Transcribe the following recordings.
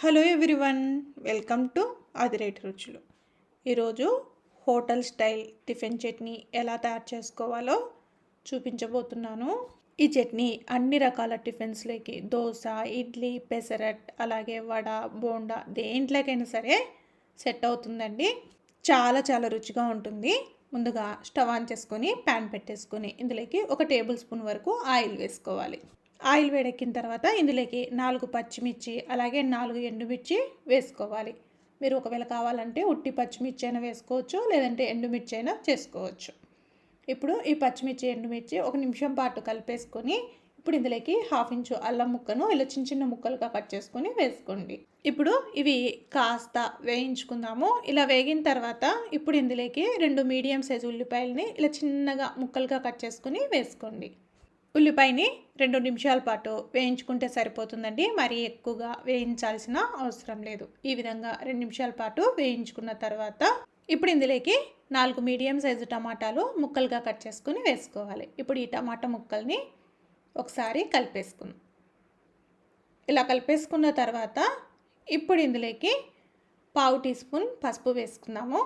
Hello everyone welcome to Adireti Ruchulu. ఈరోజు hotel style tiffin chutney ఎలా తయారు చేసుకోవాలో చూపించబోతున్నాను. ఈ చట్నీ అన్ని రకాల టిఫిన్స్లోకి దోశ ఇడ్లీ పెసరట్ అలాగే వడ బోండా దేంట్లోకైనా సరే సెట్ అవుతుందండి. చాలా చాలా రుచిగా ఉంటుంది. ముందుగా స్టవ్ ఆన్ చేసుకొని ప్యాన్ పెట్టేసుకొని ఇందులోకి ఒక టేబుల్ స్పూన్ వరకు ఆయిల్ వేసుకోవాలి. ఆయిల్ వేడెక్కిన తర్వాత ఇందులోకి నాలుగు పచ్చిమిర్చి అలాగే నాలుగు ఎండుమిర్చి వేసుకోవాలి. మీరు ఒకవేళ కావాలంటే ఉట్టి పచ్చిమిర్చి అయినా వేసుకోవచ్చు లేదంటే ఎండుమిర్చి అయినా చేసుకోవచ్చు. ఇప్పుడు ఈ పచ్చిమిర్చి ఎండుమిర్చి ఒక నిమిషం పాటు కలిపేసుకొని ఇప్పుడు ఇందులోకి హాఫ్ ఇంచు అల్లం ముక్కను ఇలా చిన్న చిన్న ముక్కలుగా కట్ చేసుకొని వేసుకోండి. ఇప్పుడు ఇవి కాస్త వేయించుకుందాము. ఇలా వేగిన తర్వాత ఇప్పుడు ఇందులోకి రెండు మీడియం సైజు ఉల్లిపాయలని ఇలా చిన్నగా ముక్కలుగా కట్ చేసుకొని వేసుకోండి. ఉల్లిపాయని రెండు నిమిషాల పాటు వేయించుకుంటే సరిపోతుందండి. మరీ ఎక్కువగా వేయించాల్సిన అవసరం లేదు. ఈ విధంగా రెండు నిమిషాల పాటు వేయించుకున్న తర్వాత ఇప్పుడు ఇందులోకి నాలుగు మీడియం సైజు టమాటాలు ముక్కలుగా కట్ చేసుకుని వేసుకోవాలి. ఇప్పుడు ఈ టమాటా ముక్కల్ని ఒకసారి కలిపేసుకుందాం. ఇలా కలిపేసుకున్న తర్వాత ఇప్పుడు ఇందులోకి పావు టీ స్పూన్ పసుపు వేసుకుందాము.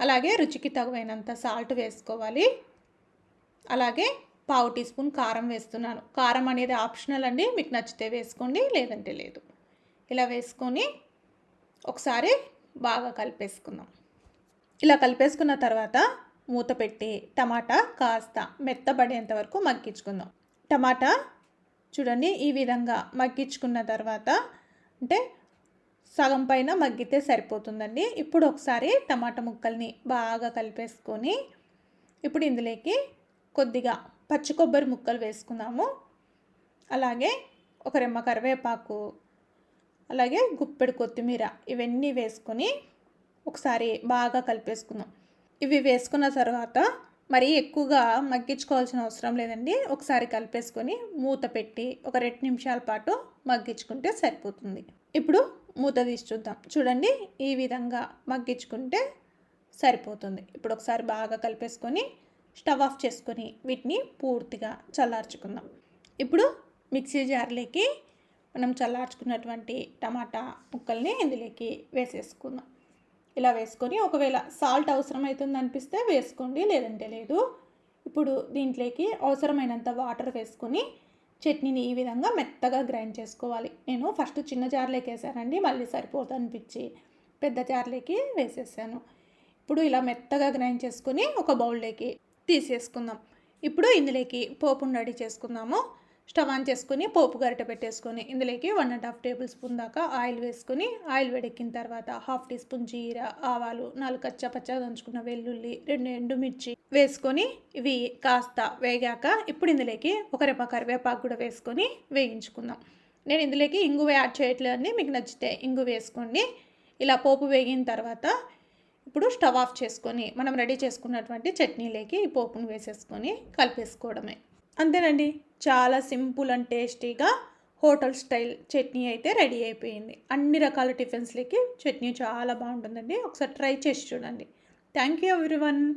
అలాగే రుచికి తగువైనంత సాల్ట్ వేసుకోవాలి. అలాగే పావు టీ స్పూన్ కారం వేస్తున్నాను. కారం అనేది ఆప్షనల్ అండి. మీకు నచ్చితే వేసుకోండి లేదంటే లేదు. ఇలా వేసుకొని ఒకసారి బాగా కలిపేసుకుందాం. ఇలా కలిపేసుకున్న తర్వాత మూత పెట్టి టమాటా కాస్త మెత్తబడేంత వరకు మగ్గించుకుందాం. టమాటా చూడండి ఈ విధంగా మగ్గించుకున్న తర్వాత అంటే సగం పైన మగ్గితే సరిపోతుందండి. ఇప్పుడు ఒకసారి టమాటా ముక్కల్ని బాగా కలిపేసుకొని ఇప్పుడు ఇందులోకి కొద్దిగా పచ్చి కొబ్బరి ముక్కలు వేసుకుందాము అలాగే ఒక రెమ్మ కరివేపాకు అలాగే గుప్పెడు కొత్తిమీర ఇవన్నీ వేసుకొని ఒకసారి బాగా కలిపేసుకుందాం ఇవి వేసుకున్న తర్వాత మరీ ఎక్కువగా మగ్గించుకోవాల్సిన అవసరం లేదండి. ఒకసారి కలిపేసుకొని మూత పెట్టి ఒక రెండు నిమిషాల పాటు మగ్గించుకుంటే సరిపోతుంది. ఇప్పుడు మూత తీసి చూద్దాం. చూడండి ఈ విధంగా మగ్గించుకుంటే సరిపోతుంది. ఇప్పుడు ఒకసారి బాగా కలిపేసుకొని స్టవ్ ఆఫ్ చేసుకొని వీటిని పూర్తిగా చల్లార్చుకుందాం. ఇప్పుడు మిక్సీ జార్లోకి మనం చల్లార్చుకున్నటువంటి టమాటా ముక్కల్ని ఇందులోకి వేసేసుకుందాం. ఇలా వేసుకొని ఒకవేళ సాల్ట్ అవసరం అవుతుంది అనిపిస్తే వేసుకోండి లేదంటే లేదు. ఇప్పుడు దీంట్లోకి అవసరమైనంత వాటర్ వేసుకొని చట్నీని ఈ విధంగా మెత్తగా గ్రైండ్ చేసుకోవాలి. నేను ఫస్ట్ చిన్న జార్లోకి వేసానండి మళ్ళీ సరిపోదు అనిపించి పెద్ద జార్లోకి వేసేసాను. ఇప్పుడు ఇలా మెత్తగా గ్రైండ్ చేసుకొని ఒక బౌల్లోకి తీసేసుకుందాం. ఇప్పుడు ఇందులోకి పోపును రెడీ చేసుకుందాము. స్టవ్ ఆన్ చేసుకుని పోపు గరిట పెట్టేసుకొని ఇందులోకి one and half tablespoon దాకా ఆయిల్ వేసుకొని ఆయిల్ వేడెక్కిన తర్వాత హాఫ్ టీ స్పూన్ జీర ఆవాలు నాలుగు కచ్చా పచ్చా దంచుకున్న వెల్లుల్లి రెండు ఎండుమిర్చి వేసుకొని ఇవి కాస్త వేగాక ఇప్పుడు ఇందులోకి ఒక రెప్ప కరివేపాకు కూడా వేసుకొని వేయించుకుందాం. నేను ఇందులోకి ఇంగు యాడ్ చేయట్లేదండి మీకు నచ్చితే ఇంగు వేసుకోండి. ఇలా పోపు వేగిన తర్వాత ఇప్పుడు స్టవ్ ఆఫ్ చేసుకొని మనం రెడీ చేసుకున్నటువంటి చట్నీలోకి ఈ పోపును వేసేసుకొని కలిపేసుకోవడమే. అంతేనండి చాలా సింపుల్ అండ్ టేస్టీగా హోటల్ స్టైల్ చట్నీ అయితే రెడీ అయిపోయింది. అన్ని రకాల టిఫిన్స్లకి చట్నీ చాలా బాగుంటుందండి. ఒకసారి ట్రై చేసి చూడండి. Thank you everyone.